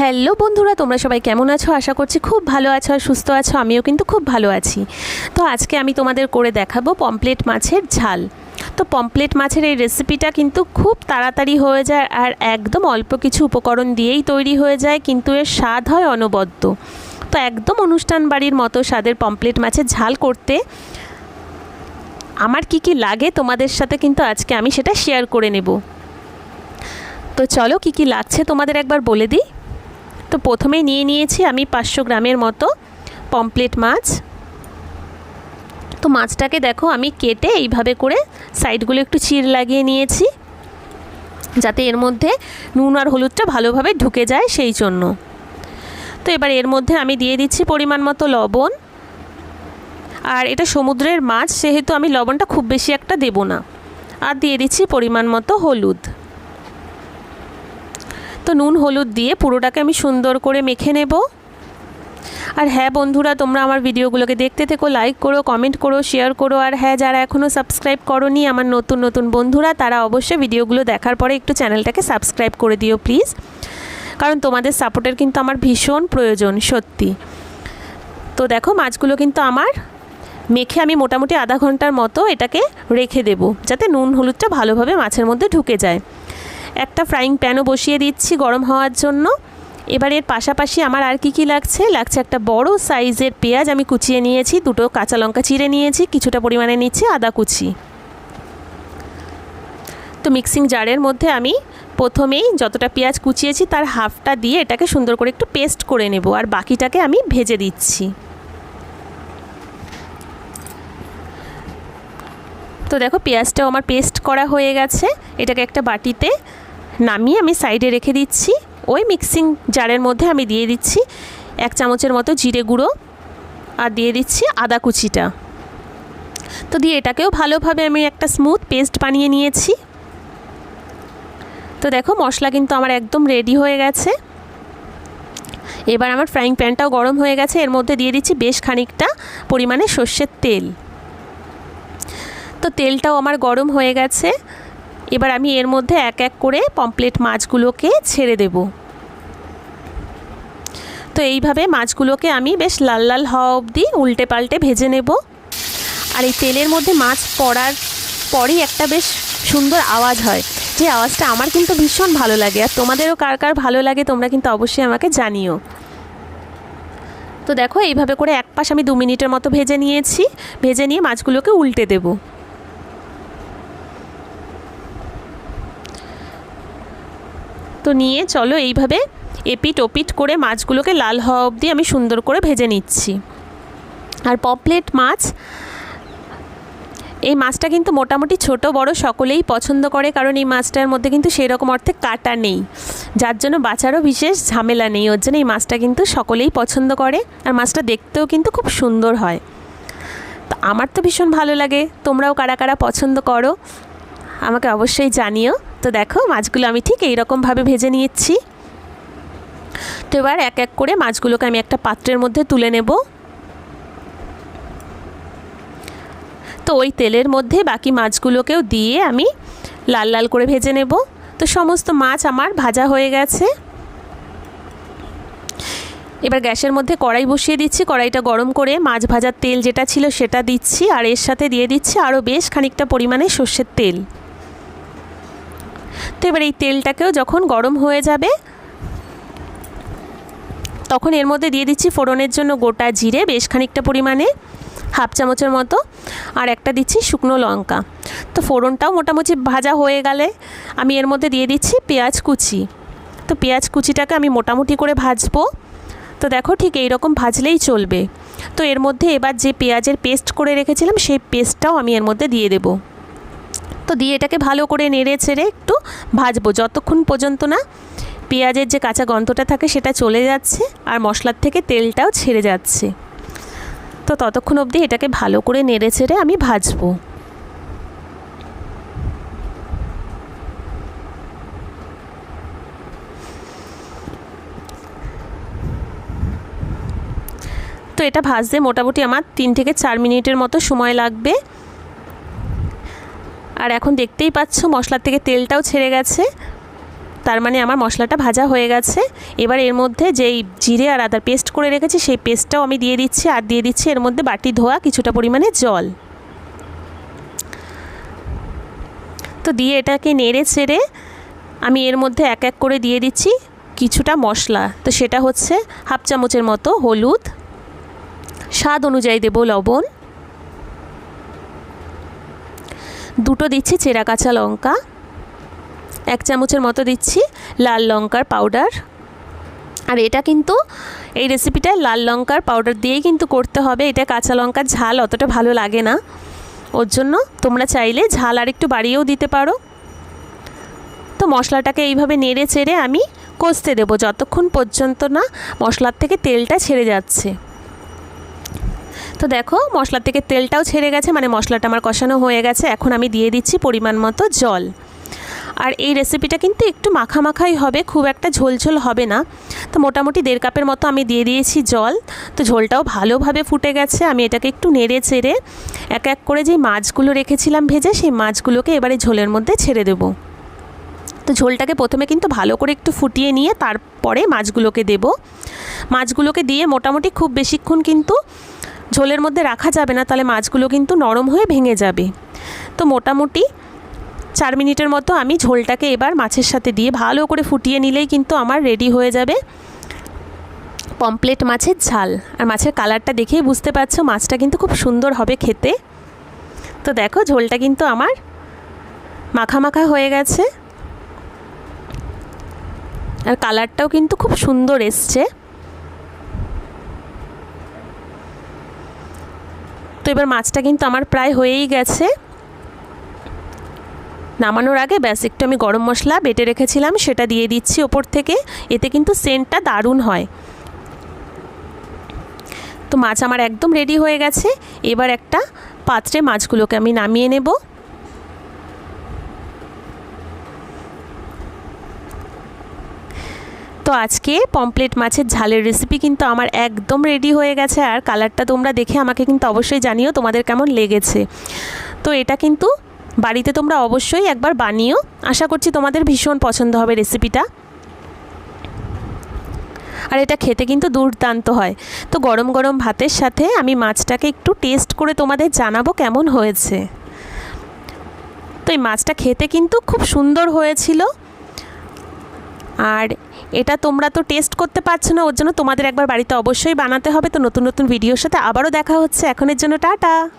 Hello বন্ধুরা, তোমরা সবাই কেমন আছো? আশা করছি খুব ভালো আছো আর সুস্থ আছো। আমিও কিন্তু খুব ভালো আছি। তো আজকে আমি তোমাদের করে দেখাবো পমপ্লেট মাছের ঝাল। তো পমপ্লেট মাছের এই রেসিপিটা কিন্তু খুব তাড়াতাড়ি হয়ে যায় আর একদম অল্প কিছু উপকরণ দিয়েই তৈরি হয়ে যায়, কিন্তু এর স্বাদ হয় অনবদ্য। তো একদম অনুষ্ঠান বাড়ির মতো স্বাদের পমপ্লেট মাছের ঝাল করতে আমার কি কি লাগে তোমাদের সাথে কিন্তু আজকে আমি সেটা শেয়ার করে নেব। তো চলো কি কি লাগছে তোমাদের একবার বলে দিই। তো প্রথমেই নিয়ে নিয়েছি আমি পাঁচশো গ্রামের মতো পমপ্লেট মাছ। তো মাছটাকে দেখো আমি কেটে এইভাবে করে সাইডগুলো একটু চির লাগিয়ে নিয়েছি, যাতে এর মধ্যে নুন আর হলুদটা ভালোভাবে ঢুকে যায় সেই জন্য। তো এবার এর মধ্যে আমি দিয়ে দিচ্ছি পরিমাণ মতো লবণ। আর এটা সমুদ্রের মাছ, সেহেতু আমি লবণটা খুব বেশি একটা দেব না। আর দিয়ে দিচ্ছি পরিমাণ মতো হলুদ। তো নুন, হলুদ দিয়ে পুরোটাকে আমি সুন্দর করে মেখে নেব। আর হ্যাঁ বন্ধুরা, তোমরা আমার ভিডিওগুলোকে দেখতে থেকো লাইক করো কমেন্ট করো শেয়ার করো। আর হ্যাঁ যারা এখনও সাবস্ক্রাইব করনি, আমার নতুন নতুন বন্ধুরা, তারা অবশ্যই ভিডিওগুলো দেখার পরে একটু চ্যানেলটাকে সাবস্ক্রাইব করে দিও প্লিজ কারণ তোমাদের সাপোর্টের কিন্তু আমার ভীষণ প্রয়োজন, সত্যি। তো দেখো, মাছগুলো কিন্তু আমার মেখে আমি মোটামুটি আধা ঘণ্টার মতো এটাকে রেখে দেবো, যাতে নুন, হলুদটা ভালোভাবে মাছের মধ্যে ঢুকে যায়। একটা ফ্রাইং প্যানও বসিয়ে দিচ্ছি গরম হওয়ার জন্য। এবার এর পাশাপাশি আমার আর কি কি লাগছে? লাগছে একটা বড় সাইজের পেঁয়াজ আমি কুচিয়ে নিয়েছি, দুটো কাঁচা লঙ্কা চিড়ে নিয়েছি, কিছুটা পরিমাণে নিচ্ছি আদা কুচি। তো মিক্সিং জারের মধ্যে আমি প্রথমেই যতটা পেঁয়াজ কুচিয়েছি তার হাফটা দিয়ে এটাকে সুন্দর করে একটু পেস্ট করে নেব আর বাকিটাকে আমি ভেজে দিচ্ছি। তো দেখো পেঁয়াজটাও আমার পেস্ট করা হয়ে গেছে। এটাকে একটা বাটিতে নামিয়ে আমি সাইডে রেখে দিচ্ছি। ওই মিক্সিং জারের মধ্যে আমি দিয়ে দিচ্ছি এক চামচের মতো জিরে গুঁড়ো আর দিয়ে দিচ্ছি আদা কুচিটা। তো দিয়ে এটাকেও ভালোভাবে আমি একটা স্মুথ পেস্ট বানিয়ে নিয়েছি। তো দেখো মশলা কিন্তু আমার একদম রেডি হয়ে গেছে। এবার আমার ফ্রাইং প্যানটাও গরম হয়ে গেছে। এর মধ্যে দিয়ে দিচ্ছি বেশ খানিকটা পরিমাণে সর্ষের তেল। তো তেলটাও আমার গরম হয়ে গেছে। এবার আমি এর মধ্যে এক এক করে পমপ্লেট মাছগুলোকে ছেড়ে দেব। তো এইভাবে মাছগুলোকে আমি বেশ লাল লাল হওয়া অবধি উল্টে পাল্টে ভেজে নেব। আর এই তেলের মধ্যে মাছ পড়ার পরেই একটা বেশ সুন্দর আওয়াজ হয়। যে আওয়াজটা আমার কিন্তু ভীষণ ভালো লাগে আর তোমাদেরও কার কার ভালো লাগে তোমরা কিন্তু অবশ্যই আমাকে জানিও। তো দেখো এইভাবে করে এক পাশ আমি দু মিনিটের মতো ভেজে নিয়েছি। ভেজে নিয়ে মাছগুলোকে উল্টে দেবো। তো নিয়ে চলো এইভাবে এপিট ওপিট করে মাছগুলোকে লাল হওয়া অবধি আমি সুন্দর করে ভেজে নিচ্ছি। আর পপলেট মাছ, এই মাছটা কিন্তু মোটামুটি ছোট, বড় সকলেই পছন্দ করে, কারণ এই মাছটার মধ্যে কিন্তু সেই রকম অর্থে কাটা নেই। যার জন্য বাঁচারও বিশেষ ঝামেলা নেই, ওর জন্য এই মাছটা কিন্তু সকলেই পছন্দ করে, আর মাছটা দেখতেও কিন্তু খুব সুন্দর হয়। তো আমার তো ভীষণ ভালো লাগে, তোমরাও কারা কারা পছন্দ করো, আমাকে অবশ্যই জানিও। তো দেখো, মাছগুলো আমি ঠিক এইরকমভাবে ভেজে নিয়েছি। তো এবার এক এক করে মাছগুলোকে আমি একটা পাত্রের মধ্যে তুলে নেব। তো ওই তেলের মধ্যে বাকি মাছগুলোকেও দিয়ে আমি লাল লাল করে ভেজে নেব। তো সমস্ত মাছ আমার ভাজা হয়ে গেছে। এবার গ্যাসের মধ্যে কড়াই বসিয়ে দিচ্ছি। কড়াইটা গরম করে মাছ ভাজার তেল যেটা ছিল সেটা দিচ্ছি। আর এর সাথে দিয়ে দিচ্ছি আরও বেশ খানিকটা পরিমাণে সর্ষের তেল। তো এবার এই তেলটাকেও যখন গরম হয়ে যাবে, তখন এর মধ্যে দিয়ে দিচ্ছি ফোড়নের জন্য গোটা জিরে, বেশ খানিকটা পরিমাণে, হাফ চামচের মতো, আর একটা দিচ্ছি শুকনো লঙ্কা। তো ফোড়নটাও মোটামুটি ভাজা হয়ে গেলে আমি এর মধ্যে দিয়ে দিচ্ছি পেঁয়াজ কুচি। তো পেঁয়াজ কুচিটাকে আমি মোটামুটি করে ভাজবো। তো দেখো ঠিক এই রকম ভাজলেই চলবে। তো এর মধ্যে এবার যে পেঁয়াজের পেস্ট করে রেখেছিলাম, সেই পেস্টটাও আমি এর মধ্যে দিয়ে দেবো। তো দিয়ে এটাকে ভালো করে নেড়ে ছেড়ে একটু ভাজবো, যতক্ষণ পর্যন্ত না পেঁয়াজের যে কাঁচা গন্ধটা থাকে সেটা চলে যাচ্ছে আর মশলার থেকে তেলটাও ছেড়ে যাচ্ছে। তো ততক্ষণ অবধি এটাকে ভালো করে নেড়ে ছেড়ে আমি ভাজবো। তো এটা ভাজতে মোটামুটি আমার তিন থেকে চার মিনিটের মতো সময় লাগবে। আর এখন দেখতেই পাচ্ছ মশলার থেকে তেলটাও ছেড়ে গেছে। তার মানে আমার মশলাটা ভাজা হয়ে গেছে। এবার এর মধ্যে যেই জিরে আর আদার পেস্ট করে রেখেছি, সেই পেস্টটাও আমি দিয়ে দিচ্ছি আর দিয়ে দিচ্ছি এর মধ্যে বাটি ধোয়া কিছুটা পরিমাণে জল। তো দিয়ে এটাকে নেড়ে ছেড়ে আমি এর মধ্যে এক এক করে দিয়ে দিচ্ছি কিছুটা মশলা। তো সেটা হচ্ছে হাফ চামচের মতো হলুদ। স্বাদ অনুযায়ী দেব লবণ। দুটো দিচ্ছি চেরা কাঁচা লঙ্কা, এক চামচের মতো দিচ্ছি লাল লঙ্কার পাউডার। আর এটা কিন্তু এই রেসিপিটায় লাল লঙ্কার পাউডার দিয়েই কিন্তু করতে হবে। এটা কাঁচা লঙ্কার ঝাল অতটা ভালো লাগে না। ওর জন্য তোমরা চাইলে ঝাল আর একটু বাড়িয়েও দিতে পারো। তো মশলাটাকে এইভাবে নেড়ে চেড়ে আমি কষতে দেবো। যতক্ষণ পর্যন্ত না মশলার থেকে তেলটা ছেড়ে যাচ্ছে। তো দেখো, মশলার থেকে তেলটাও ছেড়ে গেছে মানে মশলাটা আমার কষানো হয়ে গেছে। এখন আমি দিয়ে দিচ্ছি পরিমাণ মতো জল। আর এই রেসিপিটা কিন্তু একটু মাখা মাখাই হবে, খুব একটা ঝোলঝোল হবে না। তো মোটামুটি দেড় কাপের মতো আমি দিয়ে দিয়েছি জল। তো ঝোলটাও ভালোভাবে ফুটে গেছে, আমি এটাকে একটু নেড়ে চেড়ে এক এক করে যেই মাছগুলো রেখেছিলাম ভেজে, সেই মাছগুলোকে এবারে ঝোলের মধ্যে ছেড়ে দেবো। তো ঝোলটাকে প্রথমে কিন্তু ভালো করে একটু ফুটিয়ে নিয়ে তারপরে মাছগুলোকে দেব। মাছগুলোকে দিয়ে মোটামুটি খুব বেশিক্ষণ কিন্তু ঝোলের মধ্যে রাখা যাবে না, তাহলে মাছগুলো কিন্তু নরম হয়ে ভেঙে যাবে। তো মোটামুটি চার মিনিটের মতো আমি ঝোলটাকে এবার মাছের সাথে দিয়ে ভালো করে ফুটিয়ে নিলেই কিন্তু আমার রেডি হয়ে যাবে পমপ্লেট মাছের ঝাল। আর মাছের কালারটা দেখেই বুঝতে পারছ, মাছটা কিন্তু খুব সুন্দর হবে খেতে। তো দেখো, ঝোলটা কিন্তু আমার মাখা হয়ে গেছে। আর কালারটাও কিন্তু খুব সুন্দর এসছে। এবার মাছটা কিন্তু আমার প্রায় হয়েই গেছে। নামানোর আগে ব্যাস, একটু আমি গরম মশলা বেটে রেখেছিলাম, সেটা দিয়ে দিচ্ছি ওপর থেকে। এতে কিন্তু সেন্টটা দারুণ হয়। তো মাছ আমার একদম রেডি হয়ে গেছে। এবার একটা পাত্রে মাছগুলোকে আমি নামিয়ে নেব। তো আজকে পমপ্লেট মাছের ঝালের রেসিপি কিন্তু আমার একদম রেডি হয়ে গেছে আর কালারটা তোমরা দেখে আমাকে কিন্তু অবশ্যই জানিও তোমাদের কেমন লেগেছে। তো এটা কিন্তু বাড়িতে তোমরা অবশ্যই একবার বানিও। আশা করছি তোমাদের ভীষণ পছন্দ হবে রেসিপিটা আর এটা খেতে কিন্তু দুর্দান্ত হয়। তো গরম গরম ভাতের সাথে আমি মাছটাকে একটু টেস্ট করে তোমাদের জানাব কেমন হয়েছে। তো এই মাছটা খেতে কিন্তু খুব সুন্দর হয়েছিল। আর এটা তোমরা তো টেস্ট করতে পারছ না, ওর জন্য তোমাদের একবার বাড়িতে অবশ্যই বানাতে হবে। তো নতুন নতুন ভিডিওর সাথে আবারও দেখা হচ্ছে। এখনের জন্য টাটা!